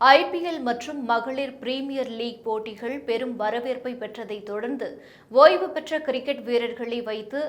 IPL மற்றும் மகளிர் premier league போட்டிகள் பெரும் வரவேற்பை பெற்றதைத் தொடர்ந்து ஓய்வு பெற்ற கிரிக்கெட் வீரர்களை வைத்து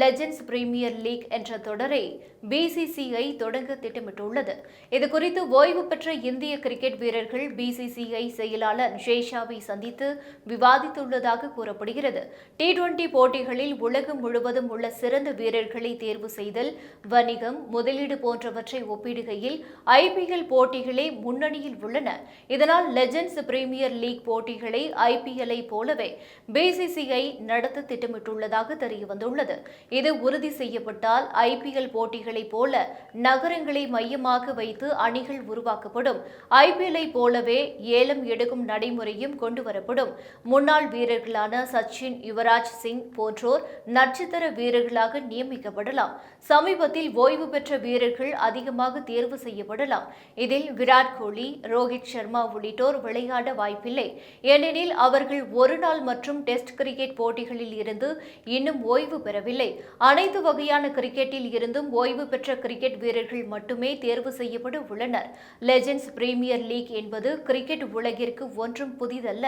லெஜெண்ட்ஸ் பிரீமியர் லீக் என்ற தொடரை பிசிசிஐ தொடங்க திட்டமிட்டுள்ளது. இதுகுறித்து ஓய்வு பெற்ற இந்திய கிரிக்கெட் வீரர்கள் பிசிசிஐ செயலாளர் ஜேஷாவை சந்தித்து விவாதித்துள்ளதாக கூறப்படுகிறது. டி டுவெண்டி போட்டிகளில் உலகம் முழுவதும் உள்ள சிறந்த வீரர்களை தேர்வு செய்தல் வணிகம் முதலீடு போன்றவற்றை ஒப்பிடுகையில் ஐபிஎல் போட்டிகளே முன்னணியில் உள்ள உள்ளன. இதனால் லெஜெண்ட்ஸ் பிரீமியர் லீக் போட்டிகளை ஐபிஎல்லை போலவே பிசிசிஐ நடத்த திட்டமிட்டுள்ளதாக தெரியவந்துள்ளது. இது உறுதி செய்யப்பட்டால் ஐபிஎல் போட்டிகளைப் போல நகரங்களை மையமாக வைத்து அணிகள் உருவாக்கப்படும். ஐபிஎல்லை போலவே ஏலம் எடுக்கும் நடைமுறையும் கொண்டுவரப்படும். முன்னாள் வீரர்களான சச்சின் யுவராஜ் சிங் போன்றோர் நட்சத்திர வீரர்களாக நியமிக்கப்படலாம். சமீபத்தில் ஓய்வு பெற்ற வீரர்கள் அதிகமாக தேர்வு செய்யப்படலாம். இதில் விராட் கோலி ரோ ரோஹித் சர்மா உள்ளிட்டோர் விளையாட வாய்ப்பில்லை. ஏனெனில் அவர்கள் ஒருநாள் மற்றும் டெஸ்ட் கிரிக்கெட் போட்டிகளில் இருந்து இன்னும் ஓய்வு பெறவில்லை. அனைத்து வகையான கிரிக்கெட்டில் இருந்தும் ஓய்வு பெற்ற கிரிக்கெட் வீரர்கள் மட்டுமே தேர்வு செய்யப்பட உள்ளனர். லெஜெண்ட்ஸ் பிரீமியர் லீக் என்பது கிரிக்கெட் உலகிற்கு ஒன்றும் புதிதல்ல.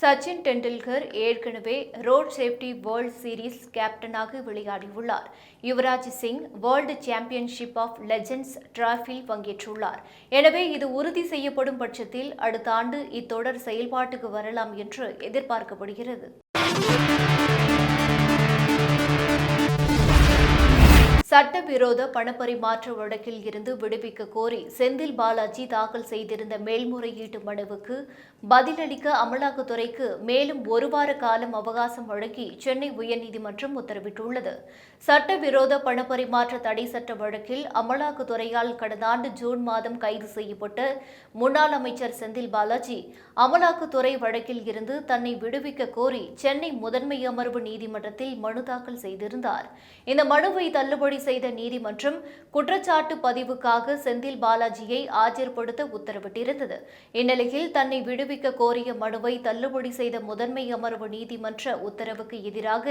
சச்சின் டெண்டுல்கர் ஏற்கனவே ரோட் சேஃப்டி வேர்ல்ட் சீரிஸ் கேப்டனாக விளையாடியுள்ளார். Yuvraj Singh world championship of legends டிராஃபியில் பங்கேற்றுள்ளார். எனவே இது உறுதி செய்யப்படும் பட்சத்தில் அடுத்த ஆண்டு இத்தொடர் செயல்பாட்டுக்கு வரலாம் என்று எதிர்பார்க்கப்படுகிறது. சட்டவிரோத பணப்பரிமாற்ற வழக்கில் இருந்து விடுவிக்க கோரி செந்தில் பாலாஜி தாக்கல் செய்திருந்த மேல்முறையீட்டு மனுவுக்கு பதிலளிக்க அமலாக்கத்துறைக்கு மேலும் ஒரு வார காலம் அவகாசம் வழங்கி சென்னை உயர்நீதிமன்றம் உத்தரவிட்டுள்ளது. சட்டவிரோத பணப்பரிமாற்ற தடை சட்ட வழக்கில் அமலாக்கத்துறையால் கடந்த ஆண்டு ஜூன் மாதம் கைது செய்யப்பட்ட முன்னாள் அமைச்சர் செந்தில் பாலாஜி அமலாக்கத்துறை வழக்கில் இருந்து தன்னை விடுவிக்க கோரி சென்னை முதன்மை அமர்வு நீதிமன்றத்தில் மனு தாக்கல் செய்திருந்தார். இந்த மனுவை தள்ளுபடி செய்த நீதிமன்றம் குற்றச்சாட்டு பதிவுக்காக செந்தில் பாலாஜியை ஆஜர்படுத்த உத்தரவிட்டிருந்தது. இந்நிலையில் தன்னை விடுவிக்க கோரிய மனுவை தள்ளுபடி செய்த முதன்மை அமர்வு நீதிமன்ற உத்தரவுக்கு எதிராக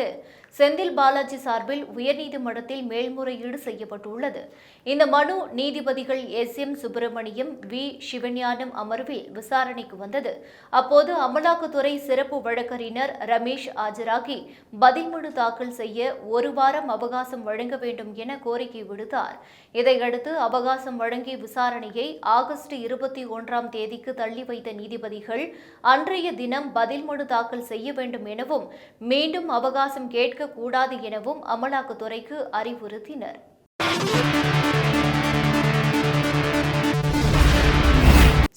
செந்தில் பாலாஜி சார்பில் உயர்நீதிமன்றத்தில் மேல்முறையீடு செய்யப்பட்டுள்ளது. இந்த மனு நீதிபதிகள் S. M. Subramaniam V. Sivagnanam அமர்வில் விசாரணைக்கு வந்தது. அப்போது அமலாக்கத்துறை சிறப்பு வழக்கறிஞர் ரமேஷ் ஆஜராகி பதில் மனு தாக்கல் செய்ய ஒரு வாரம் அவகாசம் வழங்க வேண்டும் என கோரிக்கை விடுத்தார். இதையடுத்து அவகாசம் வழங்கிய விசாரணையை ஆகஸ்ட் இருபத்தி ஒன்றாம் தேதிக்கு தள்ளி வைத்த நீதிபதிகள் அன்றைய தினம் பதில் மனு தாக்கல் செய்ய வேண்டும் எனவும் மீண்டும் அவகாசம் கேட்கக்கூடாது எனவும் அமலாக்கத்துறைக்கு அறிவுறுத்தினர்.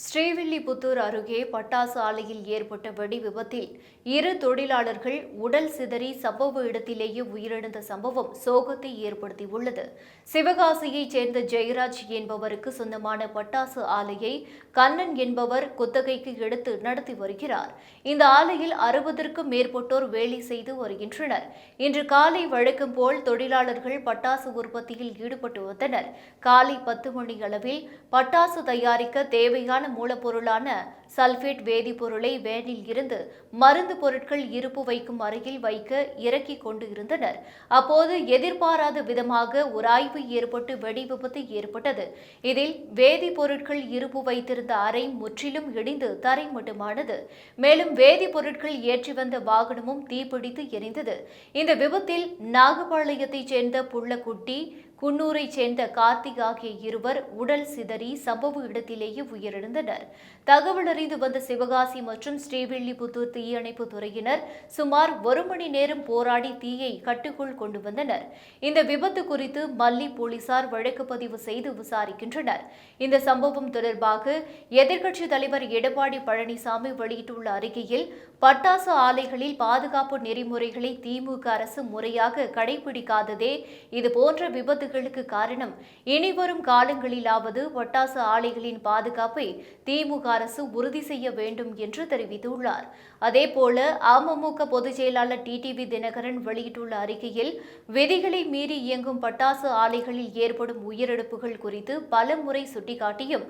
ஸ்ரீவில்லிபுத்தூர் அருகே பட்டாசு ஆலையில் ஏற்பட்ட வெடி விபத்தில் இரு தொழிலாளர்கள் உடல் சிதறி சம்பவ இடத்திலேயே உயிரிழந்த சம்பவம் சோகத்தை ஏற்படுத்தியுள்ளது. சிவகாசியைச் சேர்ந்த ஜெயராஜ் என்பவருக்கு சொந்தமான பட்டாசு ஆலையை கண்ணன் என்பவர் குத்தகைக்கு எடுத்து நடத்தி வருகிறார். இந்த ஆலையில் அறுபதற்கும் மேற்பட்டோர் வேலை செய்து வருகின்றனர். இன்று காலை வழக்கம் போல் தொழிலாளர்கள் பட்டாசு உற்பத்தியில் ஈடுபட்டு வந்தனர். காலை பத்து மணி அளவில் பட்டாசு தயாரிக்க தேவையான மூலப்பொருளான சல்பேட் வேதிப்பொருளை வேனில் இருந்து மருந்து பொருட்கள் இருப்பு வைக்கும் அறையில் வைக்க இறக்கி கொண்டு இருந்தனர். அப்போது எதிர்பாராத விதமாக உராய்வு ஏற்பட்டு வெடி விபத்து ஏற்பட்டது. இதில் வேதிப்பொருட்கள் இருப்பு வைத்திருந்த அறை முற்றிலும் இடிந்து தரைமட்டமானது. மேலும் வேதிப்பொருட்கள் ஏற்றி வந்த வாகனமும் தீப்பிடித்து எரிந்தது. இந்த விபத்தில் நாகபாளையத்தைச் சேர்ந்த புள்ளக்குட்டி குன்னூரைச் சேர்ந்த கார்த்திக் ஆகிய இருவர் உடல் சிதறி சம்பவ இடத்திலேயே உயிரிழந்தனர். தகவல் அறிந்து வந்த சிவகாசி மற்றும் ஸ்ரீவில்லிபுத்தூர் தீயணைப்பு துறையினர் சுமார் ஒரு மணி நேரம் போராடி தீயை கட்டுக்குள் கொண்டு வந்தனர். இந்த விபத்து குறித்து மல்லி போலீசார் வழக்கு பதிவு செய்து விசாரிக்கின்றனர். இந்த சம்பவம் தொடர்பாக எதிர்க்கட்சித் தலைவர் எடப்பாடி பழனிசாமி வெளியிட்டுள்ள அறிக்கையில் பட்டாசு ஆலைகளில் பாதுகாப்பு நெறிமுறைகளை திமுக அரசு முறையாக கடைபிடிக்காததே இதுபோன்ற விபத்துகள் விபத்துகளுக்கு காரணம் இனிவரும் காலங்களிலாவது பட்டாசு ஆலைகளின் பாதுகாப்பை திமுக அரசு உறுதி செய்ய வேண்டும் என்று தெரிவித்துள்ளார். அதேபோல அமமுக பொதுச் செயலாளர் டிடிவி தினகரன் வெளியிட்டுள்ள அறிக்கையில் விதிகளை மீறி இயங்கும் பட்டாசு ஆலைகளில் ஏற்படும் உயிரிழப்புகள் குறித்து பல முறை சுட்டிக்காட்டியும்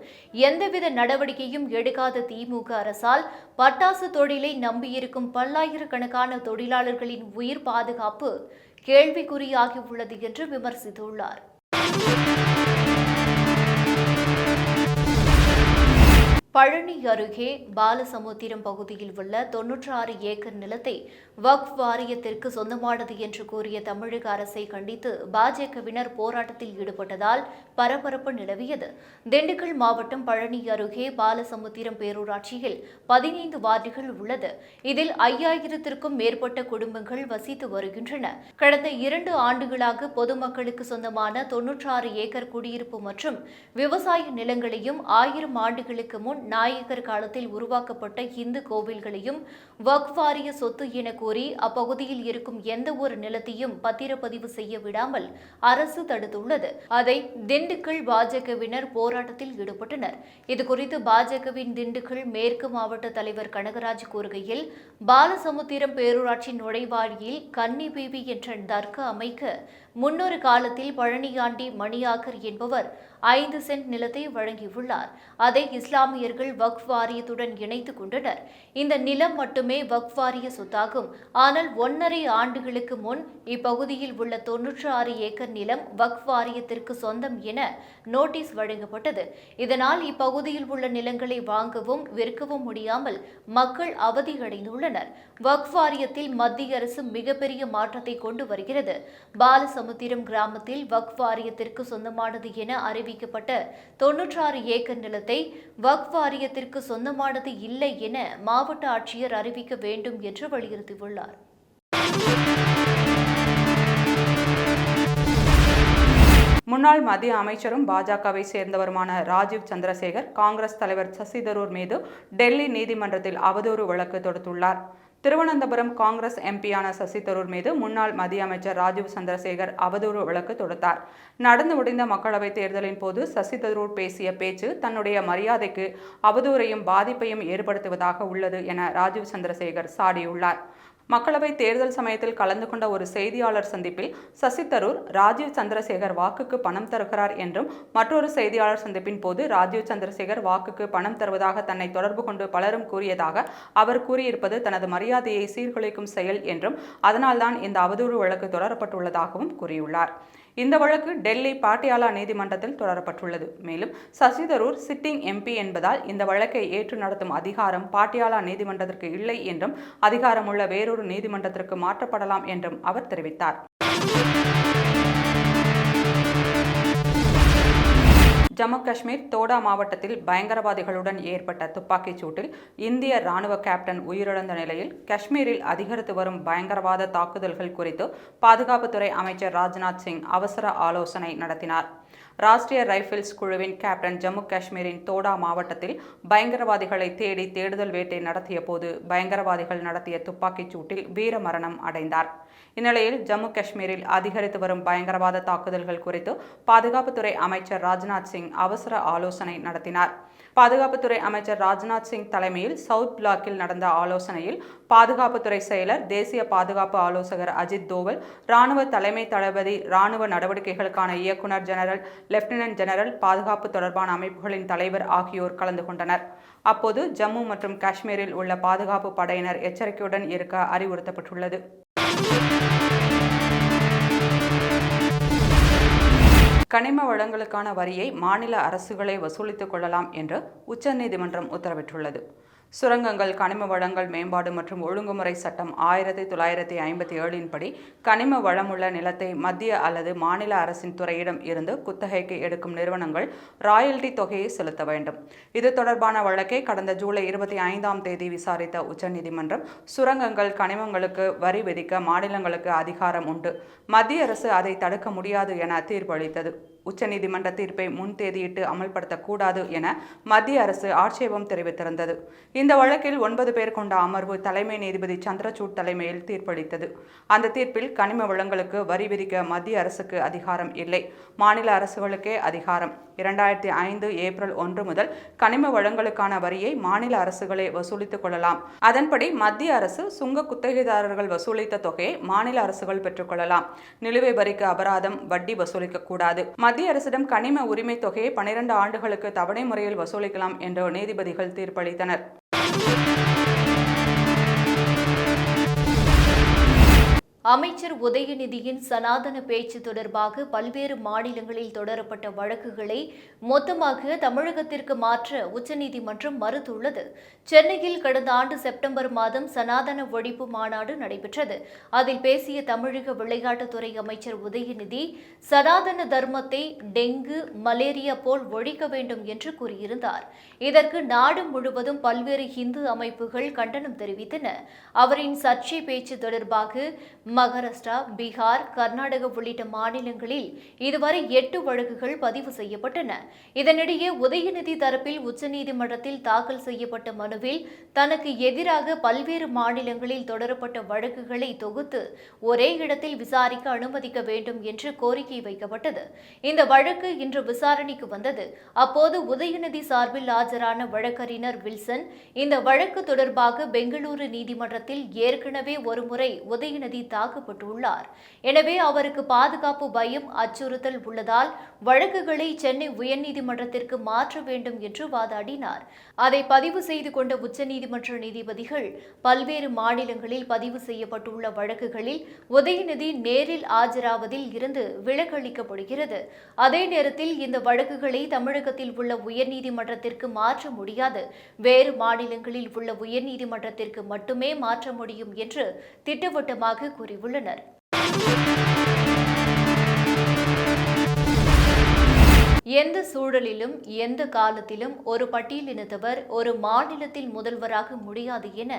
எந்தவித நடவடிக்கையும் எடுக்காத திமுக அரசால் பட்டாசு தொழிலை நம்பியிருக்கும் பல்லாயிரக்கணக்கான தொழிலாளர்களின் உயிர் பாதுகாப்பு கேள்விக்குறியாகி உள்ளது என்று விமர்சித்துள்ளார். பழனி அருகே பாலசமுத்திரம் பகுதியில் உள்ள தொன்னூற்றி ஆறு ஏக்கர் நிலத்தை வக்ஃப் வாரியத்திற்கு சொந்தமானது என்று கூறிய தமிழக அரசை கண்டித்து பாஜகவினர் போராட்டத்தில் ஈடுபட்டதால் பரபரப்பு நிலவியது. திண்டுக்கல் மாவட்டம் பழனி அருகே பாலசமுத்திரம் பேரூராட்சியில் பதினைந்து வார்டுகள் உள்ளது. இதில் ஐயாயிரத்திற்கும் மேற்பட்ட குடும்பங்கள் வசித்து வருகின்றன. கடந்த இரண்டு ஆண்டுகளாக பொதுமக்களுக்கு சொந்தமான தொன்னூற்றாறு ஏக்கர் குடியிருப்பு மற்றும் விவசாய நிலங்களையும் ஆயிரம் ஆண்டுகளுக்கு முன் நாயக்கர் காலத்தில் உருவாக்கப்பட்ட இந்து கோவில்களையும் வக்ஃப் வாரிய சொத்து என கூறி அப்பகுதியில் இருக்கும் எந்த ஒரு நிலத்தையும் பத்திரப்பதிவு செய்ய விடாமல் அரசு தடுத்துள்ளது. அதை திண்டுக்கல் பாஜகவினர் போராட்டத்தில் ஈடுபட்டனர். இதுகுறித்து பாஜகவின் திண்டுக்கல் மேற்கு மாவட்ட தலைவர் கனகராஜ் கூறுகையில் பாலசமுத்திரம் பேரூராட்சி நுழைவாயிலில் கன்னி பேபி என்ற தர்கா அமைக்க முன்னொரு காலத்தில் பழனியாண்டி மணியாக்கர் என்பவர் ஐந்து சென்ட் நிலத்தை வழங்கியுள்ளார். அதை இஸ்லாமியர்கள் வக்ஃப் வாரியத்துடன் இணைத்துக் கொண்டனர். இந்த நிலம் மட்டுமே வக்ஃப் வாரிய சொத்தாகும். ஆனால் ஒன்றரை ஆண்டுகளுக்கு முன் இப்பகுதியில் உள்ள தொன்னூற்று ஆறு ஏக்கர் நிலம் வக்ஃப் வாரியத்திற்கு சொந்தம் என நோட்டீஸ் வழங்கப்பட்டது. இதனால் இப்பகுதியில் உள்ள நிலங்களை வாங்கவும் விற்கவும் முடியாமல் மக்கள் அவதியடைந்துள்ளனர். வக்ஃப் வாரியத்தில் மத்திய அரசு மிகப்பெரிய மாற்றத்தை கொண்டு வருகிறது. சமுத்திரம் கிராமத்தில் வக் வாரியத்திற்கு சொந்தமானது என அறிவிக்கப்பட்ட தொன்னூற்றாறு ஏக்கர் நிலத்தை வக் வாரியத்திற்கு சொந்தமானது இல்லை என மாவட்ட ஆட்சியர் அறிவிக்க வேண்டும் என்று வலியுறுத்தியுள்ளார். முன்னாள் மத்திய அமைச்சரும் பாஜகவை சேர்ந்தவருமான ராஜீவ் சந்திரசேகர் காங்கிரஸ் தலைவர் சசி தரூர் மீது டெல்லி நீதிமன்றத்தில் அவதூறு வழக்கு தொடுத்துள்ளார். திருவனந்தபுரம் காங்கிரஸ் எம்பியான சசி தரூர் மீது முன்னாள் மத்திய அமைச்சர் ராஜீவ் சந்திரசேகர் அவதூறு வழக்கு தொடுத்தார். நடந்து முடிந்த மக்களவைத் தேர்தலின் போது சசி தரூர் பேசிய பேச்சு தன்னுடைய மரியாதைக்கு அவதூறையும் பாதிப்பையும் ஏற்படுத்துவதாக உள்ளது என ராஜீவ் சந்திரசேகர் சாடியுள்ளார். மக்களவை தேர்தல் சமயத்தில் கலந்து கொண்ட ஒரு செய்தியாளர் சந்திப்பில் சசி தரூர் ராஜீவ் சந்திரசேகர் வாக்குக்கு பணம் தருகிறார் என்றும் மற்றொரு செய்தியாளர் சந்திப்பின் போது ராஜீவ் சந்திரசேகர் வாக்குக்கு பணம் தருவதாக தன்னை தொடர்பு கொண்டு பலரும் கூறியதாக அவர் கூறியிருப்பது தனது மரியாதையை சீர்குலைக்கும் செயல் என்றும் அதனால்தான் இந்த அவதூறு வழக்கு தொடரப்பட்டுள்ளதாகவும் கூறியுள்ளார். இந்த வழக்கு டெல்லி பாட்டியாலா நீதிமன்றத்தில் தொடரப்பட்டுள்ளது. மேலும் சசிதரூர் சிட்டிங் எம்பி என்பதால் இந்த வழக்கை ஏற்று நடத்தும் அதிகாரம் பாட்டியாலா நீதிமன்றத்திற்கு இல்லை என்றும் அதிகாரமுள்ள வேறொரு நீதிமன்றத்திற்கு மாற்றப்படலாம் என்றும் அவர் தெரிவித்தார். ஜம்மு காஷ்மீர் தோடா மாவட்டத்தில் பயங்கரவாதிகளுடன் ஏற்பட்ட துப்பாக்கிச் சூட்டில் இந்திய ராணுவ கேப்டன் உயிரிழந்த நிலையில் காஷ்மீரில் அதிகரித்து வரும் பயங்கரவாத தாக்குதல்கள் குறித்து பாதுகாப்புத்துறை அமைச்சர் ராஜ்நாத் சிங் அவசர ஆலோசனை நடத்தினார். ராஷ்டிரிய ரைஃபிள்ஸ் குழுவின் கேப்டன் ஜம்மு காஷ்மீரின் தோடா மாவட்டத்தில் பயங்கரவாதிகளை தேடி தேடுதல் வேட்டை நடத்திய போது பயங்கரவாதிகள் நடத்திய துப்பாக்கிச் சூட்டில் வீரமரணம் அடைந்தார். இந்நிலையில் ஜம்மு காஷ்மீரில் அதிகரித்து வரும் பயங்கரவாத தாக்குதல்கள் குறித்து பாதுகாப்புத்துறை அமைச்சர் ராஜ்நாத் சிங் அவசர ஆலோசனை நடத்தினார். பாதுகாப்புத்துறை அமைச்சர் ராஜ்நாத் சிங் தலைமையில் சவுத் பிளாக்கில் நடந்த ஆலோசனையில் பாதுகாப்புத்துறை செயலர் தேசிய பாதுகாப்பு ஆலோசகர் அஜித் தோவல் ராணுவ தலைமை தளபதி ராணுவ நடவடிக்கைகளுக்கான இயக்குநர் ஜெனரல் லெப்டினன்ட் ஜெனரல் பாதுகாப்பு தொடர்பான அமைப்புகளின் தலைவர் ஆகியோர் கலந்து கொண்டனர். அப்போது ஜம்மு மற்றும் காஷ்மீரில் உள்ள பாதுகாப்பு படையினர் எச்சரிக்கையுடன் இருக்க அறிவுறுத்தப்பட்டுள்ளது. கனிம வளங்களுக்கான வரியை மாநில அரசுகளே வசூலித்துக் கொள்ளலாம் என்று உச்சநீதிமன்றம் உத்தரவிட்டுள்ளது. சுரங்கங்கள் கனிம வளங்கள் மேம்பாடு மற்றும் ஒழுங்குமுறை சட்டம் ஆயிரத்தி தொள்ளாயிரத்தி ஐம்பத்தி ஏழின் படி கனிம வளமுள்ள நிலத்தை மத்திய அல்லது மாநில அரசின் துறையிடம் இருந்து குத்தகைக்கு எடுக்கும் நிறுவனங்கள் ராயல்டி தொகையை செலுத்த வேண்டும். இது தொடர்பான வழக்கை கடந்த ஜூலை இருபத்தி ஐந்தாம் தேதி விசாரித்த உச்சநீதிமன்றம் சுரங்கங்கள் கனிமங்களுக்கு வரி விதிக்க மாநிலங்களுக்கு அதிகாரம் உண்டு. மத்திய அரசு அதை தடுக்க முடியாது என தீர்ப்பளித்தது. உச்சநீதிமன்ற தீர்ப்பை முன் தேதியிட்டு அமல்படுத்தக்கூடாது என மத்திய அரசு ஆட்சேபம் தெரிவித்திருந்தது. இந்த வழக்கில் ஒன்பது பேர் கொண்ட அமர்வு தலைமை நீதிபதி சந்திரசூட் தலைமையில் தீர்ப்பளித்தது. அந்த தீர்ப்பில் கனிம வளங்களுக்கு வரி விதிக்க மத்திய அரசுக்கு அதிகாரம் இல்லை. மாநில அரசுகளுக்கே அதிகாரம். இரண்டாயிரத்தி ஐந்து ஏப்ரல் ஒன்று முதல் கனிம வளங்களுக்கான வரியை மாநில அரசுகளே வசூலித்துக் கொள்ளலாம். அதன்படி மத்திய அரசு சுங்க குத்தகைதாரர்கள் வசூலித்த தொகையை மாநில அரசுகள் பெற்றுக்கொள்ளலாம் நிலுவை வரிக்கு அபராதம் வட்டி வசூலிக்க கூடாது. மத்திய அரசிடம் கனிம உரிமை தொகையை பனிரெண்டு ஆண்டுகளுக்கு தவணை முறையில் வசூலிக்கலாம் என்று நீதிபதிகள் தீர்ப்பளித்தனர். அமைச்சர் உதயநிதியின் சனாதன பேச்சு தொடர்பாக பல்வேறு மாநிலங்களில் தொடரப்பட்ட வழக்குகளை மொத்தமாக தமிழகத்திற்கு மாற்ற உச்சநீதிமன்றம் மறுத்துள்ளது. சென்னையில் கடந்த ஆண்டு செப்டம்பர் மாதம் சனாதன ஒழிப்பு மாநாடு நடைபெற்றது. அதில் பேசிய தமிழக விளையாட்டுத்துறை அமைச்சர் உதயநிதி சனாதன தர்மத்தை டெங்கு மலேரியா போல் ஒழிக்க வேண்டும் என்று கூறியிருந்தார். இதற்கு நாடு முழுவதும் பல்வேறு இந்து அமைப்புகள் கண்டனம் தெரிவித்தன. அவரின் சர்ச்சை பேச்சு தொடர்பாக மகாராஷ்டிரா பீகார் கர்நாடக உள்ளிட்ட மாநிலங்களில் இதுவரை எட்டு வழக்குகள் பதிவு செய்யப்பட்டன. இதனிடையே உதயநிதி தரப்பில் உச்சநீதிமன்றத்தில் தாக்கல் செய்யப்பட்ட மனுவில் தனக்கு எதிராக பல்வேறு மாநிலங்களில் தொடரப்பட்ட வழக்குகளை தொகுத்து ஒரே இடத்தில் விசாரிக்க அனுமதிக்க வேண்டும் என்று கோரிக்கை வைக்கப்பட்டது. இந்த வழக்கு இன்று விசாரணைக்கு வந்தது. அப்போது உதயநிதி சார்பில் ஆஜரான வழக்கறிஞர் வில்சன் இந்த வழக்கு தொடர்பாக பெங்களூரு நீதிமன்றத்தில் ஏற்கனவே ஒருமுறை உதயநிதி தாக்கப்பட்டுள்ளார். எனவே அவருக்கு பாதுகாப்பு பயம் அச்சுறுத்தல் உள்ளதால் வழக்குகளை சென்னை உயர்நீதிமன்றத்திற்கு மாற்ற வேண்டும் என்று வாதாடினார். அதை பதிவு செய்து கொண்ட உச்சநீதிமன்ற நீதிபதிகள் பல்வேறு மாநிலங்களில் பதிவு செய்யப்பட்டுள்ள வழக்குகளில் உதயநிதி நேரில் ஆஜராவதில் இருந்து விலக்களிக்கப்படுகிறது. அதே நேரத்தில் இந்த வழக்குகளை தமிழகத்தில் உள்ள உயர்நீதிமன்றத்திற்கு மாற்ற முடியாது. வேறு மாநிலங்களில் உள்ள உயர்நீதிமன்றத்திற்கு மட்டுமே மாற்ற முடியும் என்று திட்டவட்டமாக கூறினார் கூறியுள்ளனர் எந்த சூழலிலும் எந்த காலத்திலும் ஒரு பட்டியலினத்தவர் ஒரு மாநிலத்தில் முதல்வராக முடியாது என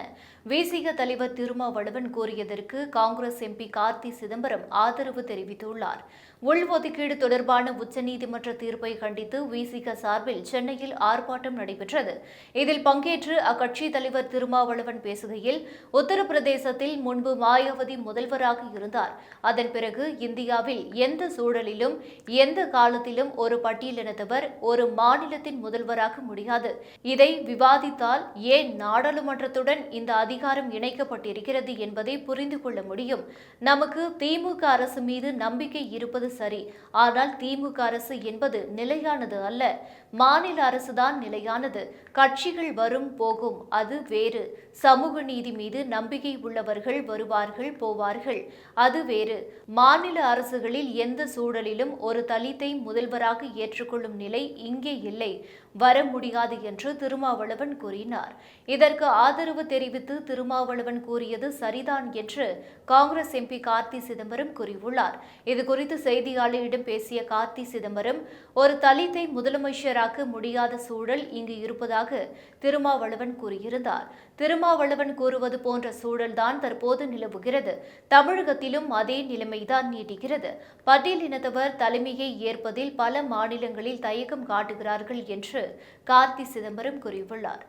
விசிக தலைவர் திருமாவளவன் கூறியதற்கு காங்கிரஸ் எம்பி கார்த்தி சிதம்பரம் ஆதரவு தெரிவித்துள்ளார். உள்ஒதுக்கீடு தொடர்பான உச்சநீதிமன்ற தீர்ப்பை கண்டித்து விசிக சார்பில் சென்னையில் ஆர்ப்பாட்டம் நடைபெற்றது. இதில் பங்கேற்று அக்கட்சி தலைவர் திருமாவளவன் பேசுகையில் உத்தரப்பிரதேசத்தில் முன்பு மாயாவதி முதல்வராக இருந்தார். அதன் பிறகு இந்தியாவில் எந்த சூழலிலும் எந்த காலத்திலும் ஒரு பட்டியலினத்தவர் ஒரு மாநிலத்தின் முதல்வராக முடியாது. இதை விவாதித்தால் ஏன் நாடாளுமன்றத்துடன் இந்த அதிகாரம் இணைக்கப்பட்டிருக்கிறது என்பதை புரிந்து கொள்ள முடியும். நமக்கு திமுக அரசு மீது நம்பிக்கை இருப்பது சரி. ஆனால் திமுக அரசு என்பது நிலையானது அல்ல. மாநில அரசுதான் நிலையானது. கட்சிகள் வரும் போகும். அது வேறு. சமூக நீதி மீது நம்பிக்கை உள்ளவர்கள் வருவார்கள் போவார்கள். அது வேறு. மாநில அரசுகளில் எந்த சூழலிலும் ஒரு தலித்தை முதல்வராக ஏற்றுக்கொள்ளும் நிலை இங்கே இல்லை. வர முடியாது என்று திருமாவளவன் கூறினார். இதற்கு ஆதரவு தெரிவித்து திருமாவளவன் கூறியது சரிதான் என்று காங்கிரஸ் எம்பி கார்த்தி சிதம்பரம் கூறியுள்ளார். இதுகுறித்து செய்தியாளரிடம் பேசிய கார்த்தி சிதம்பரம் ஒரு தலித்தை முதலமைச்சராக்க முடியாத சூழல் இங்கு இருப்பதாக திருமாவளவன் கூறியிருந்தார். திருமாவளவன் கூறுவது போன்ற சூழல்தான் தற்போது நிலவுகிறது. தமிழகத்திலும் அதே நிலைமைதான் நீடிக்கிறது. பட்டியலினத்தவர் தலைமையை ஏற்பதில் பல மாநிலங்களில் தயக்கம் காட்டுகிறார்கள் என்று கார்த்தி சிதம்பரம் கூறியுள்ளார்.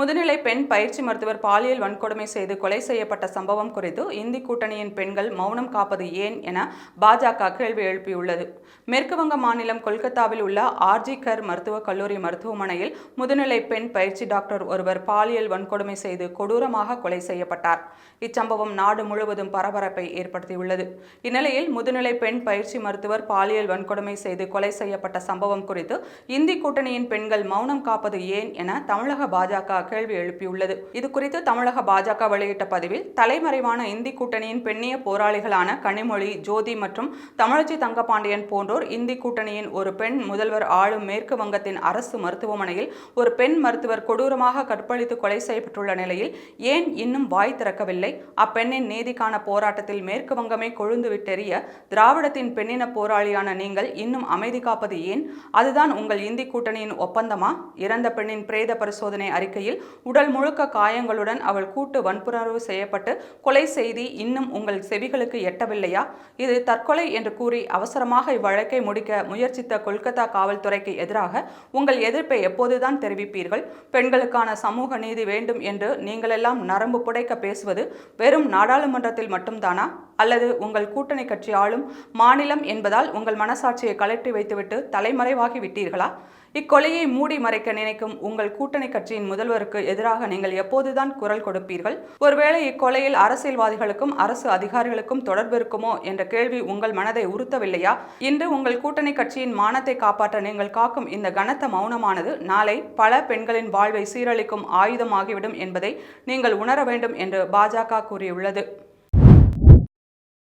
முதுநிலை பெண் பயிற்சி மருத்துவர் பாலியல் வன்கொடுமை செய்து கொலை செய்யப்பட்ட சம்பவம் குறித்து இந்தி கூட்டணியின் பெண்கள் மௌனம் காப்பது ஏன் என பாஜக கேள்வி எழுப்பியுள்ளது. மேற்குவங்க மாநிலம் கொல்கத்தாவில் உள்ள ஆர்ஜிகர் மருத்துவக் கல்லூரி மருத்துவமனையில் முதுநிலை பெண் பயிற்சி டாக்டர் ஒருவர் பாலியல் வன்கொடுமை செய்து கொடூரமாக கொலை செய்யப்பட்டார். இச்சம்பவம் நாடு முழுவதும் பரபரப்பை ஏற்படுத்தியுள்ளது. இந்நிலையில் முதுநிலை பெண் பயிற்சி மருத்துவர் பாலியல் வன்கொடுமை செய்து கொலை செய்யப்பட்ட சம்பவம் குறித்து இந்தி கூட்டணியின் பெண்கள் மௌனம் காப்பது ஏன் என தமிழக பாஜக கேள்வி எழுப்பியுள்ளது. இது குறித்து தமிழக பாஜக வெளியிட்ட பதிவில் தலைமறைவான இந்தி கூட்டணியின் பெண்ணிய போராளிகளான கனிமொழி ஜோதி மற்றும் தமிழச்சி தங்கபாண்டியன் போன்றோர் இந்தி கூட்டணியின் ஒரு பெண் முதல்வர் ஆளும் மேற்கு வங்கத்தின் அரசு மருத்துவமனையில் ஒரு பெண் மருத்துவர் கொடூரமாக கற்பழித்து கொலை செய்யப்பட்டுள்ள நிலையில் ஏன் இன்னும் வாய் திறக்கவில்லை? அப்பெண்ணின் நீதிக்கான போராட்டத்தில் மேற்கு வங்கமே கொழுந்து விட்டெறிய திராவிடத்தின் பெண்ணின போராளியான நீங்கள் இன்னும் அமைதி காப்பது ஏன்? அதுதான் உங்கள் இந்தி கூட்டணியின் ஒப்பந்தமா? இறந்த பெண்ணின் பிரேத பரிசோதனை அறிக்கையில் உடல் முழுக்க காயங்களுடன் அவள் கூட்டு வன்புணர்வு செய்யப்பட்டு கொலை செய்தி இன்னும் உங்கள் செவிகளுக்கு எட்டவில்லையா? இது தற்கொலை என்று கூறி அவசரமாக இவ்வழக்கை முடிக்க முயற்சித்த கொல்கத்தா காவல்துறைக்கு எதிராக உங்கள் எதிர்ப்பை எப்போதுதான் தெரிவிப்பீர்கள்? பெண்களுக்கான சமூக நீதி வேண்டும் என்று நீங்களெல்லாம் நரம்பு புடைக்க பேசுவது வெறும் நாடாளுமன்றத்தில் மட்டும்தானா? அல்லது உங்கள் கூட்டணி கட்சி ஆளும் மாநிலம் என்பதால் உங்கள் மனசாட்சியை கலட்டி வைத்துவிட்டு தலைமறைவாகி விட்டீர்களா இக்கொலையை மூடி மறைக்க நினைக்கும் உங்கள் கூட்டணி கட்சியின் முதல்வருக்கு எதிராக நீங்கள் எப்போதுதான் குரல் கொடுப்பீர்கள்? ஒருவேளை இக்கொலையில் அரசியல்வாதிகளுக்கும் அரசு அதிகாரிகளுக்கும் தொடர்பு இருக்குமோ என்ற கேள்வி உங்கள் மனதை உறுத்தவில்லையா? இன்று உங்கள் கூட்டணி கட்சியின் மானத்தை காப்பாற்ற நீங்கள் காக்கும் இந்த கனத்த மௌனமானது நாளை பல பெண்களின் வாழ்வை சீரழிக்கும் ஆயுதமாகிவிடும் என்பதை நீங்கள் உணர வேண்டும் என்று பாஜக கூறியுள்ளது.